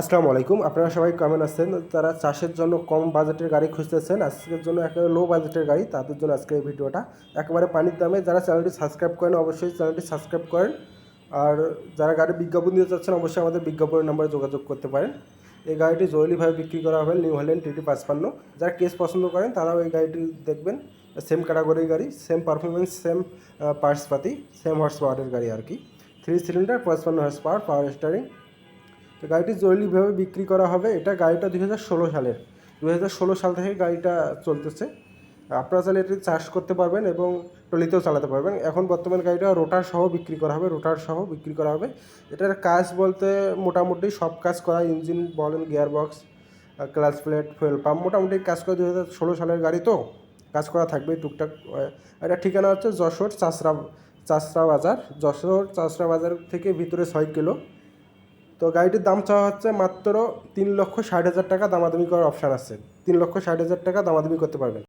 আসসালামু আলাইকুম। আপনারা সবাই কেমন আছেন? তারা চাষের জন্য কম বাজেটের গাড়ি খুঁজতেছেন, আজকের জন্য একেবারে লো বাজেটের গাড়ি, তাদের জন্য আজকের এই ভিডিওটা। একেবারে পানির দামে যারা চ্যানেলটি সাবস্ক্রাইব করেন, অবশ্যই চ্যানেলটি সাবস্ক্রাইব করেন। আর যারা গাড়ির বিজ্ঞাপন দিতে চাচ্ছেন, অবশ্যই আমাদের বিজ্ঞাপনের নাম্বারে যোগাযোগ করতে পারেন। এই গাড়িটি জরুরিভাবে বিক্রি করা হবে নিউ হল্যান্ড টিটি পাঁচপান্ন। যারা কেস পছন্দ করেন, তারাও এই গাড়িটি দেখবেন। সেম ক্যাটাগরির গাড়ি সেম পারফরমেন্স সেম পার্টসপাতি সেম হর্স পাওয়ারের গাড়ি আর কি। থ্রি সিলিন্ডার পঁচপান্ন হর্স পাওয়ার পাওয়ার স্টারিং তো গাড়িটি জরুরিভাবে বিক্রি করা হবে। এটা গাড়িটা দুই হাজার ষোলো সালের। দুই হাজার ষোলো সাল থেকে গাড়িটা চলতেছে। আপনারা চাইলে এটি চার্জ করতে পারবেন এবং টলিতেও চালাতে পারবেন। এখন বর্তমান গাড়িটা রোটার সহ বিক্রি করা হবে, রোটার সহ বিক্রি করা হবে। এটার কাজ বলতে মোটামুটি সব কাজ করা, ইঞ্জিন বলেন gear box clutch plate, fuel pump, মোটামুটি কাজ করে দু ষোলো সালের গাড়ি তো। কাজ করা থাকবে টুকটাক এটা ঠিকানা হচ্ছে যশোর চাষরা চাষরা বাজার। যশোর চাষরা বাজার থেকে ভিতরে ছয় কিলো। তো গাড়িটির দাম চাওয়া হচ্ছে মাত্র তিন লক্ষ ষাট হাজার টাকা, দামাদামি করার অপশান আছে। তিন লক্ষ ষাট হাজার টাকা দামাদামি করতে পারবেন।